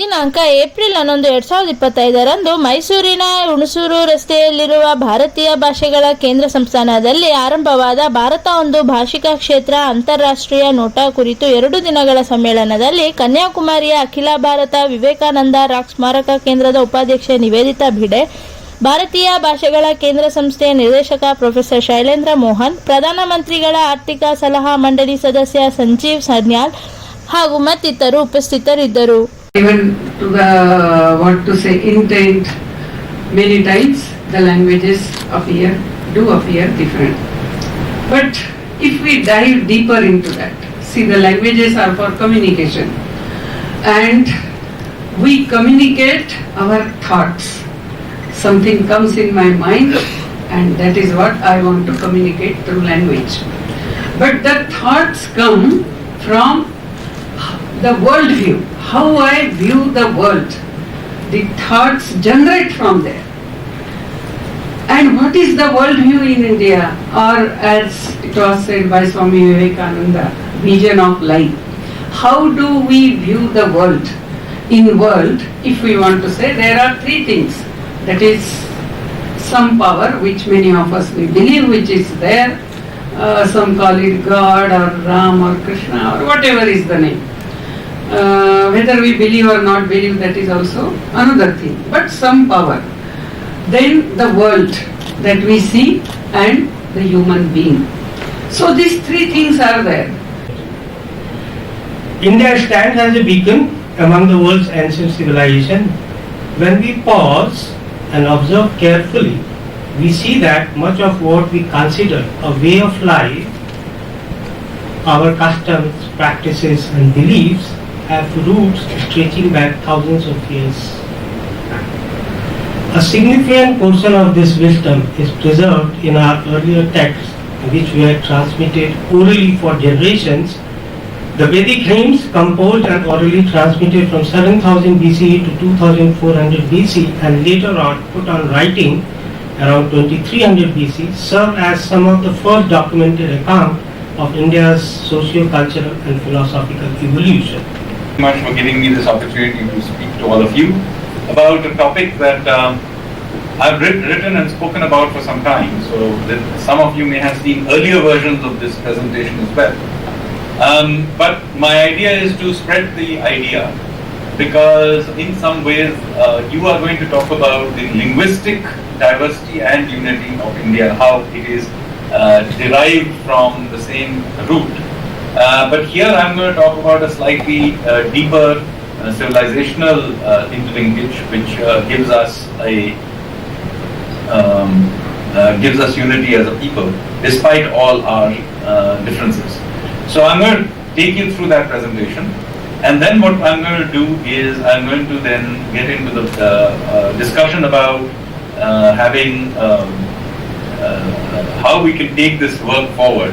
ದಿನಾಂಕ ಏಪ್ರಿಲ್ ಹನ್ನೊಂದು, ಎರಡ್ ಸಾವಿರದ ಇಪ್ಪತ್ತೈದರಂದು ಮೈಸೂರಿನ ಹುಣಸೂರು ರಸ್ತೆಯಲ್ಲಿರುವ ಭಾರತೀಯ ಭಾಷೆಗಳ ಕೇಂದ್ರ ಸಂಸ್ಥಾನದಲ್ಲಿ ಆರಂಭವಾದ ಭಾರತ ಒಂದು ಭಾಷಿಕ ಕ್ಷೇತ್ರ ಅಂತಾರಾಷ್ಟ್ರೀಯ ನೋಟ ಕುರಿತು ಎರಡು ದಿನಗಳ ಸಮ್ಮೇಳನದಲ್ಲಿ ಕನ್ಯಾಕುಮಾರಿಯ ಅಖಿಲ ಭಾರತ ವಿವೇಕಾನಂದ ರಾಕ್ ಸ್ಮಾರಕ ಕೇಂದ್ರದ ಉಪಾಧ್ಯಕ್ಷೆ ನಿವೇದಿತಾ ಭಿಡೆ, ಭಾರತೀಯ ಭಾಷೆಗಳ ಕೇಂದ್ರ ಸಂಸ್ಥೆಯ ನಿರ್ದೇಶಕ ಪ್ರೊಫೆಸರ್ ಶೈಲೇಂದ್ರ ಮೋಹನ್ ಪ್ರಧಾನಮಂತ್ರಿಗಳ ಆರ್ಥಿಕ ಸಲಹಾ ಮಂಡಳಿ ಸದಸ್ಯ ಸಂಜೀವ್ ಸನ್ಯಾಲ್ ಹಾಗೂ ಮತ್ತಿತರರು ಉಪಸ್ಥಿತರಿದ್ದರು. Even to the uh, what to say intent many times the languages appear do appear different. But if we dive deeper into that see the languages are for communication. And we communicate our thoughts. Something comes in my mind and that is what i want to communicate through language. But the thoughts come from the world view, how I view the world. The thoughts generate from there. And what is the world view in India? Or as it was said by Swami Vivekananda, vision of life. How do we view the world? In world, if we want to say, there are three things. That is some power which many of us we believe which is there. Uh, some call it God or Ram or Krishna or whatever is the name. Uh, whether we believe or not believe that is also another thing. But some power. Then the world that we see and the human being. So these three things are there. India stands as a beacon among the world's ancient civilization. When we pause and observe carefully, we see that much of what we consider a way of life, our customs, practices and beliefs have roots stretching back thousands of years. A significant portion of this wisdom is preserved in our earlier texts, which were transmitted orally for generations the Vedic hymns, composed and orally transmitted from 7000 BCE to 2400 BC and later on put on writing around 2300 BC, serve as some of the first documented account of India's socio-cultural and philosophical evolution. Much for giving me this opportunity to speak to all of you about a topic that um, I've writ- written and spoken about for some time. So some of you may have seen earlier versions of this presentation as well. Um, but my idea is to spread the idea because in some ways uh, you are going to talk about the linguistic diversity and unity of India, how it is uh, derived from the same root. Uh, but here I'm going to talk about a slightly uh, deeper uh, civilizational uh, interlinkage, which uh, gives us a um, gives us unity as a people, despite all our differences. So I'm going to take you through that presentation, and then what I'm going to do is I'm going to then get into the discussion about having um, how we can take this work forward.